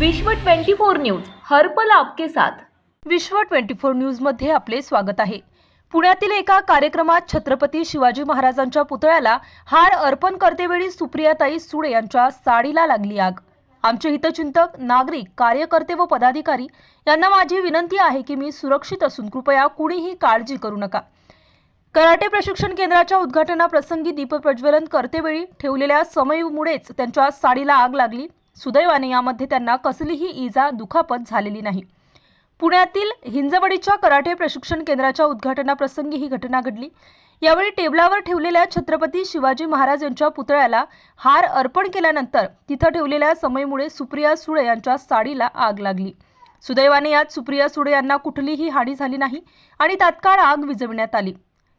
विश्व 24 न्यूज हर्पल आपके साथ. विश्व 24 न्यूजमध्ये आपले स्वागत आहे. पुण्यातील एका कार्यक्रमात छत्रपती शिवाजी महाराजांच्या पुतळ्याला हार अर्पण करतेवेळी सुप्रियाताई सुळे यांच्या साडीला लागली आग. आमचे हितचिंतक नागरिक कार्यकर्ते व पदाधिकारी यांना माझी विनंती आहे की मी सुरक्षित असून कृपया कुणीही काळजी करू नका. कराटे प्रशिक्षण केंद्राच्या उद्घाटनाप्रसंगी दीपप्रज्वलन करतेवेळी ठेवलेल्या समयमुळेच त्यांच्या साडीला आग लागली. सुदैवाने यामध्ये त्यांना कसलीही इजा दुखापत झालेली नाही. पुण्यातील हिंजवडीच्या कराटे प्रशिक्षण केंद्राच्या उद्घाटनाप्रसंगी ही घटना घडली. यावेळी टेबलावर ठेवलेल्या छत्रपती शिवाजी महाराज यांच्या पुतळ्याला हार अर्पण केल्यानंतर तिथं ठेवलेल्या समयीमुळे सुप्रिया सुळे यांच्या साडीला आग लागली. सुदैवाने यात सुप्रिया सुळे यांना कुठलीही हानी झाली नाही आणि तात्काळ आग विजविण्यात आली.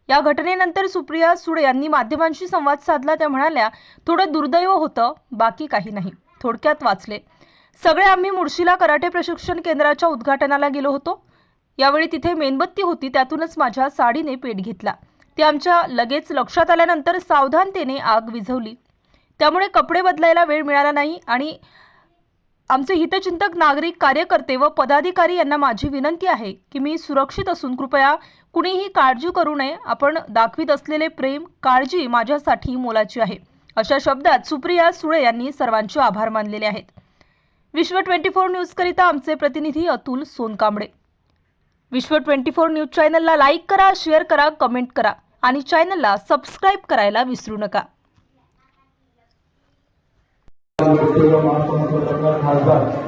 या घटनेनंतर सुप्रिया सुळे यांनी माध्यमांशी संवाद साधला त्या म्हणाल्या थोडं दुर्दैव होतं बाकी काही नाही. थोडक्यात वाचले. सगळे आम्ही मुळशीला कराटे प्रशिक्षण केंद्राच्या उद्घाटनाला गेलो होतो. यावेळी तिथे मेणबत्ती होती त्यातूनच माझ्या साडीने पेट घेतला. ते आमच्या लगेच लक्षात आल्यानंतर सावधानतेने आग विझवली. त्यामुळे कपडे बदलायला वेळ मिळाला नाही आणि आमचे हितचिंतक नागरिक कार्यकर्ते व पदाधिकारी यांना माझी विनंती आहे की मी सुरक्षित असून कृपया कुणीही काळजी करू नये. आपण दाखवित असलेले प्रेम काळजी माझ्यासाठी मोलाची आहे. अशा शब्दात सुप्रिया सुळे यांनी सर्वांचे आभार मानलेले आहेत. विश्व ट्वेंटी फोर न्यूजकरिता आमचे प्रतिनिधी Atul Sonkamble. Vishwa twenty four news चॅनलला लाईक करा शेअर करा कमेंट करा आणि चॅनलला सबस्क्राईब करायला विसरू नका. खासदार